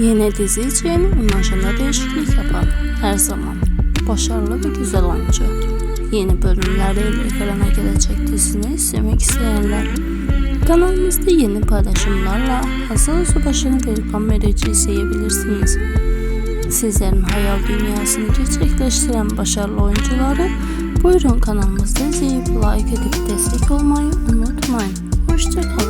Yeni dizi için imajında değişiklik yapan her zaman başarılı ve güzel oyuncu. Yeni bölümleriyle ekrana gelecek dizini izlemek isteyenler kanalımızda yeni paylaşımlarla Hasan Subaşı'nı Velkan Verici izleyebilirsiniz. Sizlerin hayal dünyasını gerçekleştiren başarılı oyuncuları buyurun kanalımızda izleyip like edip destek olmayı unutmayın. Hoşçakalın.